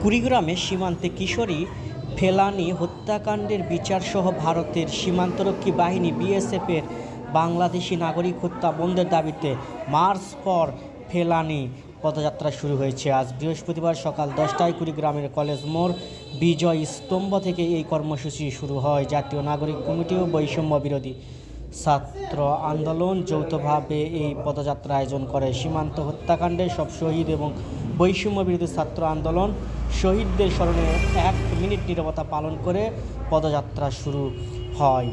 কুড়িগ্রামে সীমান্তে কিশোরী ফেলানি হত্যাকাণ্ডের বিচারসহ ভারতের সীমান্তরক্ষী বাহিনী বিএসএফের বাংলাদেশি নাগরিক হত্যা বন্ধের দাবিতে মার্চ ফর ফেলানি পদযাত্রা শুরু হয়েছে। আজ বৃহস্পতিবার সকাল দশটায় কুড়িগ্রামের কলেজ মোড় বিজয় স্তম্ভ থেকে এই কর্মসূচি শুরু হয়। জাতীয় নাগরিক কমিটি ও বৈষম্য বিরোধী ছাত্র আন্দোলন যৌথভাবে এই পদযাত্রা আয়োজন করে। সীমান্ত হত্যাকাণ্ডে সব শহীদ এবং বৈষম্য বিরোধী ছাত্র আন্দোলন শহীদদের স্মরণে এক মিনিট নীরবতা পালন করে পদযাত্রা শুরু হয়।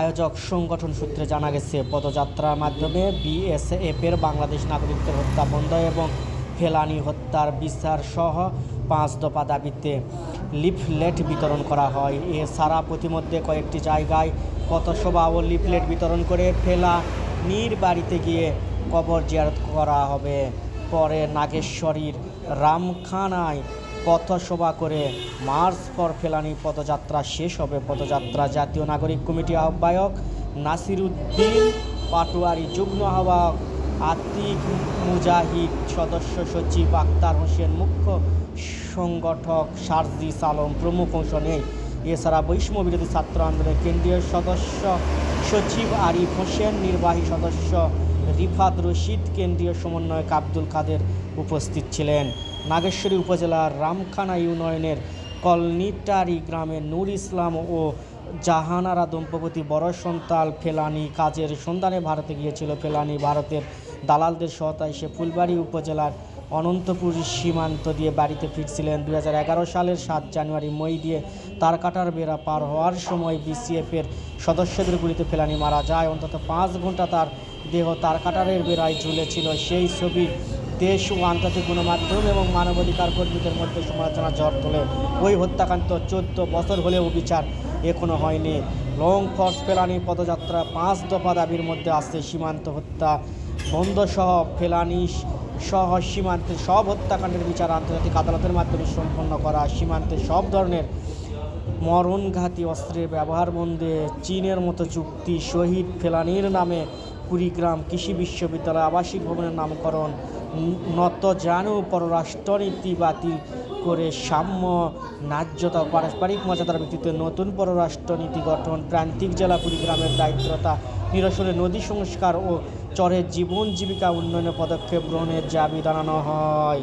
আয়োজক সংগঠন সূত্রে জানা গেছে, পদযাত্রার মাধ্যমে বিএসএফের বাংলাদেশ নাগরিকদের হত্যা বন্ধ এবং ফেলানি হত্যার বিচার সহ পাঁচ দফা দাবিতে লিফলেট বিতরণ করা হয়। এছাড়া প্রতিমধ্যে কয়েকটি জায়গায় পথসভা ও লিফলেট বিতরণ করে ফেলা নির বাড়িতে গিয়ে কবর জিয়ারত করা হবে। পরে নাগেশ্বরীর রামখানায় পথসভা করে মার্চ ফর ফেলানি পদযাত্রা শেষ হবে। পদযাত্রা জাতীয় নাগরিক কমিটি আহ্বায়ক নাসিরুদ্দিন পাটোয়ারি, যুগ্ম আহ্বায়ক আতিক মুজাহিদ, সদস্য সচিব আক্তার হোসেন, মুখ্য সংগঠক সারজিস আলম প্রমুখ অংশ নেয় এছাড়া বৈষম্য বিরোধী ছাত্র আন্দোলনের কেন্দ্রীয় সদস্য সচিব আরিফ হোসেন, নির্বাহী সদস্য রিফাত রশিদ, কেন্দ্রীয় সমন্বয়ক আব্দুল কাদের উপস্থিত ছিলেন। নাগেশ্বরী উপজেলার রামখানা ইউনিয়নের কলনিটারি গ্রামের নূর ইসলাম ও জাহানারা দম্পতি বড় সন্তান ফেলানি কাজের সন্ধানে ভারতে গিয়েছিল। ফেলানি ভারতের দালালদের সহায়তায় সে ফুলবাড়ি উপজেলার অনন্তপুর সীমান্ত দিয়ে বাড়িতে ফিরছিলেন দু হাজার এগারো সালের সাত জানুয়ারি মই দিয়ে তার কাটার বেড়া পার হওয়ার সময় বিসিএফের সদস্যদের গুলিতে ফেলানি মারা যায়। অন্তত পাঁচ ঘণ্টা তার দেহ তার কাটারের বেড়ায় ঝুলেছিল। সেই ছবি দেশ ও আন্তর্জাতিক গণমাধ্যম এবং মানবাধিকার কর্মীদের মধ্যে সমালোচনা ঝড় তোলে। ওই হত্যাকাণ্ড চোদ্দ বছর হলেও বিচার এখনও হয়নি। লং ফর্স ফেলানি পদযাত্রা পাঁচ দফা দাবির মধ্যে আছে। সীমান্ত হত্যা বন্ধ সহ ফেলানি সহ সীমান্তে সব হত্যাকাণ্ডের বিচার আন্তর্জাতিক আদালতের মাধ্যমে সম্পন্ন করা। সীমান্তে সব ধরনের মরণঘাতী অস্ত্রের ব্যবহার বন্ধে চীনের মতো চুক্তি, শহীদ ফেলানির নামে কুড়িগ্রাম কৃষি বিশ্ববিদ্যালয় আবাসিক ভবনের নামকরণ নত জানু পররাষ্ট্রনীতি বাতিল করে সাম্য, ন্যায্যতা পারস্পরিক মর্যাদার ভিত্তিতে নতুন পররাষ্ট্রনীতি গঠন, প্রান্তিক জেলা কুড়িগ্রামের দায়িত্বতা নিরসনে নদী সংস্কার ও চরের জীবন জীবিকা উন্নয়নের পদক্ষেপ গ্রহণের দাবি জানানো হয়।